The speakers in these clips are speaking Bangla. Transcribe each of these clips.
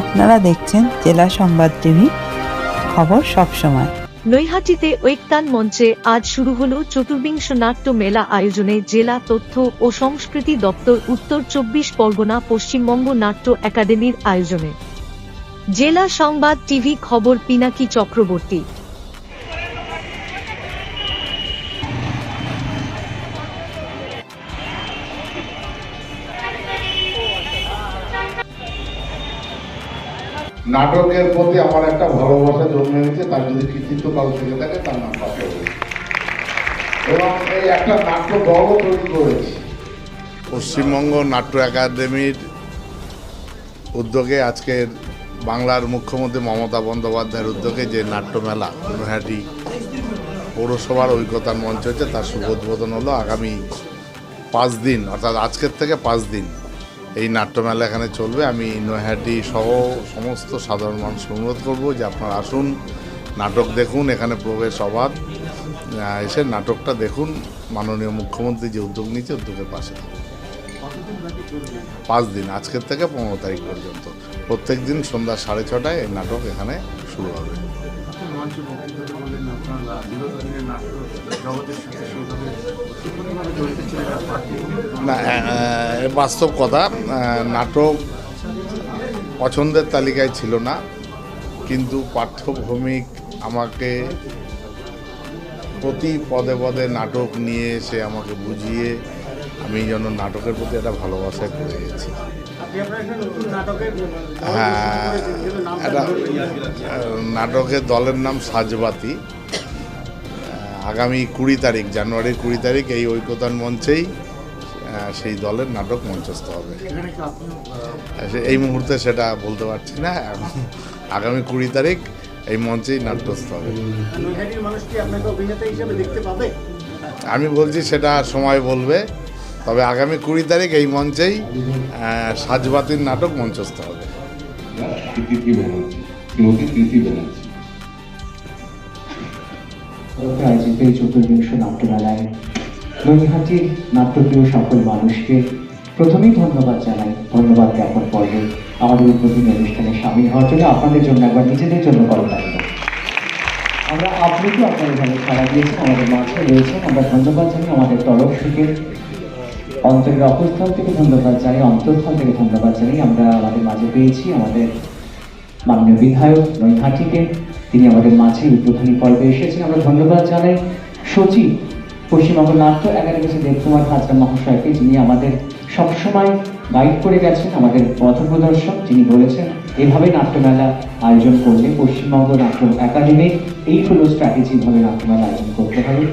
আপনারা দেখছেন জেলা সংবাদ টিভি, খবর সবসময় নৈহাটিতে ঐক্তান মঞ্চে আজ শুরু হল চতুর্বিংশ নাট্য মেলা আয়োজনে জেলা তথ্য ও সংস্কৃতি দপ্তর উত্তর চব্বিশ পরগনা পশ্চিমবঙ্গ নাট্য একাডেমির আয়োজনে। জেলা সংবাদ টিভি খবর পিনাকি চক্রবর্তী। নাটকের প্রতি আমার একটা ভালোবাসা জন্মে গেছে তার যদি কৃতিত্ব কাল থেকে থাকে, তার নাম পাশে এবং এই একটা নাট্য দলও তৈরি করেছি। পশ্চিমবঙ্গ নাট্য একাডেমির উদ্যোগে আজকের বাংলার মুখ্যমন্ত্রী মমতা বন্দ্যোপাধ্যায়ের উদ্যোগে যে নাট্যমেলা নৈহাটি পৌরসভার ঐক্যতার মঞ্চ হচ্ছে তার শুভ উদ্বোধন হলো আগামী পাঁচ দিন, অর্থাৎ আজকের থেকে পাঁচ দিন। এই নাট্যমেলা এখানে চলবে। আমি নৈহাটি সহ সমস্ত সাধারণ মানুষ অনুরোধ করব যে আপনারা আসুন, নাটক দেখুন, এখানে প্রবেশ অবাধ। এসে নাটকটা দেখুন। মাননীয় মুখ্যমন্ত্রী যে উদ্যোগ নিয়েছে, উদ্যোগের পাশে পাঁচ দিন, আজকের থেকে পনেরো তারিখ পর্যন্ত। প্রত্যেক দিন সন্ধ্যা সাড়ে ছটায় এই নাটক এখানে শুরু হবে। মঞ্চে বক্তৃতা বললেন আপনারা জগতের সাথে সেইভাবে জড়িত ছিলেন না বাস্তব কথা নাটক পছন্দের তালিকায় ছিল না কিন্তু পাঠ্যভূমিক আমাকে প্রতি পদে পদে নাটক নিয়ে এসে আমাকে বুঝিয়ে আমি যেন নাটকের প্রতি একটা ভালোবাসায় পড়ে গেছি। হ্যাঁ একটা নাটকের দলের নাম সাজবাতি। আগামী কুড়ি তারিখ জানুয়ারির কুড়ি তারিখ এই ঐক্যতান মঞ্চেই সেই দলের নাটক মঞ্চস্থ হবে। এই মুহূর্তে সেটা বলতে পারছি না এখন আগামী কুড়ি তারিখ এই মঞ্চেই নাট্যস্থ হবে। নৈহাটির মানুষ কি আপনাকে অভিনেতা হিসেবে দেখতে পাবে? আমি বলছি সেটা সময় বলবে তবে আগামী কুড়ি তারিখ এই মঞ্চেই সাজবাতির নাটক মঞ্চস্থ হবে। আয়োজিত এই চতুর্বিংশ নাট্যমেলায়। নৈহাটির নাট্যপ্রিয় সকল মানুষকে প্রথমেই ধন্যবাদ জানাই, ধন্যবাদ জ্ঞাপন পর্বে আমাদের উদ্বোধনী অনুষ্ঠানে সামিল হওয়ার জন্য। আপনাদের জন্য একবার নিজেদের জন্য করো তালিকা আমরা আপনাকেও আপনাদের ভালো সারা দিয়েছেন আমাদের মাঝে রয়েছেন। আমরা ধন্যবাদ জানাই আমাদের তরফ থেকে। অন্তরের অপরস্থল থেকে ধন্যবাদ জানাই, অন্তঃস্থল থেকে ধন্যবাদ জানাই। আমরা আমাদের মাঝে পেয়েছি আমাদের মাননীয় বিধায়ক নৈহাটিকে। তিনি আমাদের মাঝে উদ্বোধনী পর্বে এসেছেন। আমরা ধন্যবাদ জানাই। সচিব পশ্চিমবঙ্গ নাট্য একাডেমি দেবকুমার হাজরা মহাশয়কে, যিনি আমাদের সবসময় গাইড করে গেছেন, আমাদের পথপ্রদর্শক যিনি বলেছেন, এভাবে নাট্যমেলা আয়োজন করলে পশ্চিমবঙ্গ নাট্য একাডেমি এই হলো স্ট্র্যাটেজি ভাবে নাট্যমেলা আয়োজন করতে হবে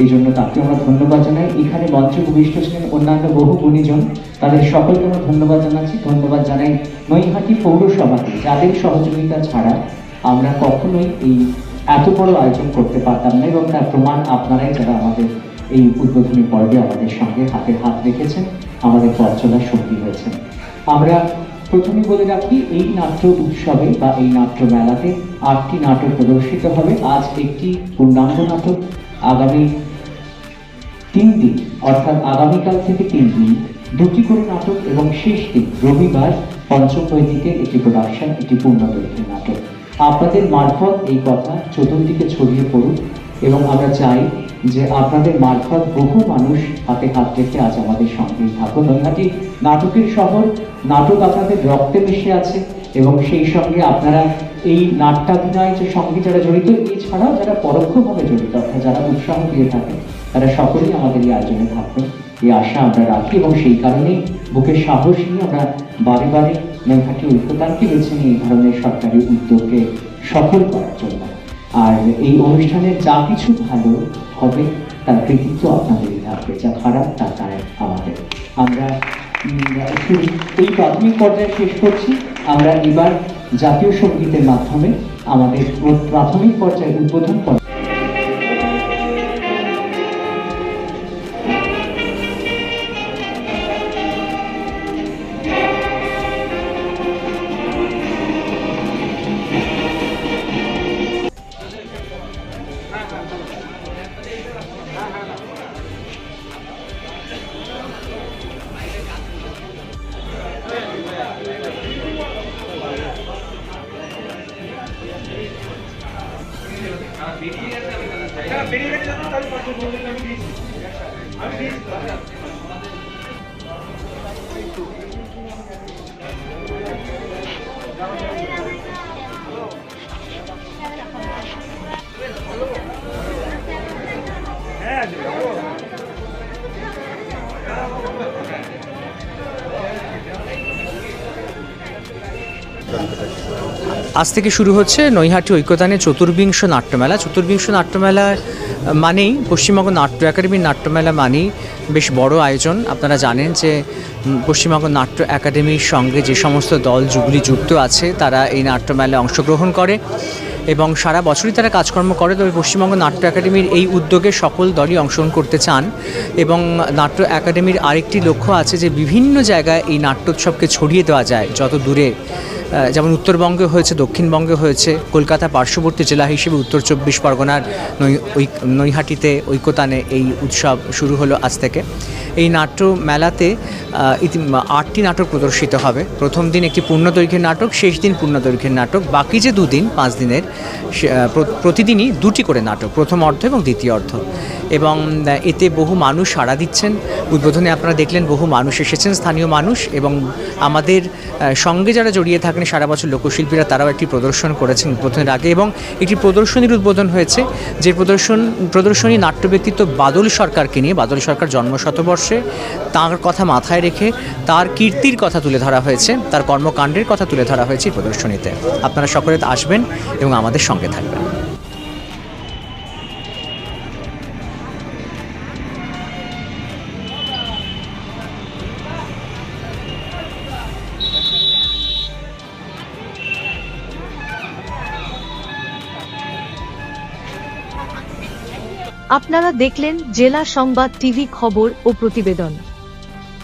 এই জন্য তাকে আমরা ধন্যবাদ জানাই। এখানে মঞ্চে উপবিষ্ট ছিলেন অন্যান্য বহু গুণীজন। তাদের সকলকে আমরা ধন্যবাদ জানাচ্ছি। ধন্যবাদ জানাই নৈহাটি পৌরসভাকে, যাদের সহযোগিতা ছাড়া আমরা কখনোই এই এত বড় আয়োজন করতে পারতাম না এবং তার প্রমাণ আপনারাই যারা আমাদের এই উদ্বোধনী পর্বে আমাদের সঙ্গে হাতে হাত রেখেছেন, আমাদের পথ চলার সঙ্গী হয়েছেন আমরা প্রথমে বলে রাখি, এই নাট্য উৎসবে বা এই নাট্য মেলাতে আটটি নাটক প্রদর্শিত হবে। আজ একটি পূর্ণাঙ্গ নাটক। আগামী তিন দিন, অর্থাৎ আগামীকাল থেকে তিন দিন, দুটি করে নাটক এবং শেষ দিন, রবিবার পঞ্চম বৈদিকের একটি প্রোডাকশন একটি পূর্ণদৈর্ঘ্যের নাটক। আপনাদের মারফত এই কথা চতুর্দিকে ছড়িয়ে পড়ুক এবং আমরা চাই যে আপনাদের মারফত বহু মানুষ হাতে হাত রেখে আজ আমাদের সঙ্গেই থাকুন। নৈহাটি নাটকের শহর, নাটক আপনাদের রক্তে মিশে আছে এবং সেই সঙ্গে আপনারা এই নাট্যাভিনয় যে সঙ্গে যারা জড়িত, এছাড়াও যারা পরোক্ষভাবে জড়িত, অর্থাৎ যারা উৎসাহ দিয়ে থাকে তারা সকলেই আমাদের এই আয়োজনে থাকবেন এই আশা আমরা রাখি এবং সেই কারণেই বুকের সাহস নিয়ে আমরা বারে বারে নৈহাটি ঐক্যতানকে বেছে নিয়ে এই ধরনের সরকারি উদ্যোগকে সফল করার জন্য। আর এই অনুষ্ঠানের যা কিছু ভালো হবে, তার কৃতিত্ব আপনাদেরই থাকবে, যা খারাপ তার তার আমাদের। আমরা এই প্রাথমিক পর্যায়ে শেষ করছি। আমরা এবার জাতীয় সঙ্গীতের মাধ্যমে আমাদের প্রাথমিক পর্যায়ে উদ্বোধন Thank you. আজ থেকে শুরু হচ্ছে নৈহাটি ঐক্যতানে চতুর্বিংশ নাট্যমেলা। চতুর্বিংশ নাট্যমেলা মানেই পশ্চিমবঙ্গ নাট্য একাডেমির নাট্যমেলা মানেই বেশ বড় আয়োজন। আপনারা জানেন যে পশ্চিমবঙ্গ নাট্য একাডেমির সঙ্গে যে সমস্ত দল যুগলি যুক্ত আছে, তারা এই নাট্যমেলায় অংশগ্রহণ করে এবং সারা বছরই তারা কাজকর্ম করে। তবে পশ্চিমবঙ্গ নাট্য একাডেমির এই উদ্যোগে সকল দলই অংশগ্রহণ করতে চান এবং নাট্য একাডেমির আরেকটি লক্ষ্য আছে যে, বিভিন্ন জায়গায় এই নাট্যোৎসবকে ছড়িয়ে দেওয়া যায়, যত দূরে যেমন উত্তরবঙ্গে হয়েছে, দক্ষিণবঙ্গে হয়েছে, কলকাতা পার্শ্ববর্তী জেলা হিসেবে উত্তর চব্বিশ পরগনার নৈহাটিতে ঐক্যতানে এই উৎসব শুরু হলো আজ থেকে। এই নাট্য মেলাতে আটটি নাটক প্রদর্শিত হবে। প্রথম দিন একটি পূর্ণদৈর্ঘ্যের নাটক, শেষ দিন পূর্ণদৈর্ঘ্যের নাটক। বাকি যে দুদিন, পাঁচ দিনের প্রতিদিনই দুটি করে নাটক, প্রথম অর্ধ এবং দ্বিতীয় অর্ধ। এবং এতে বহু মানুষ সাড়া দিচ্ছেন। উদ্বোধনে আপনারা দেখলেন বহু মানুষ এসেছেন, স্থানীয় মানুষ এবং আমাদের সঙ্গে যারা জড়িয়ে থাকেন সারা বছর লোকশিল্পীরা, তারাও একটি প্রদর্শন করেছেন উদ্বোধনের আগে। এবং একটি প্রদর্শনীর উদ্বোধন হয়েছে, যে প্রদর্শন, প্রদর্শনী নাট্য ব্যক্তিত্ব বাদল সরকারকে নিয়ে, বাদল সরকার জন্ম শতবর্ষে তার কথা মাথায় রেখে তার কীর্তির কথা তুলে ধরা হয়েছে, তার কর্মকাণ্ডের কথা তুলে ধরা হয়েছে প্রদর্শনীতে। আপনারা সকলে আসবেন এবং আমাদের সঙ্গে থাকবেন। আপনারা দেখলেন জেলা সংবাদ টিভি খবর ও প্রতিবেদন।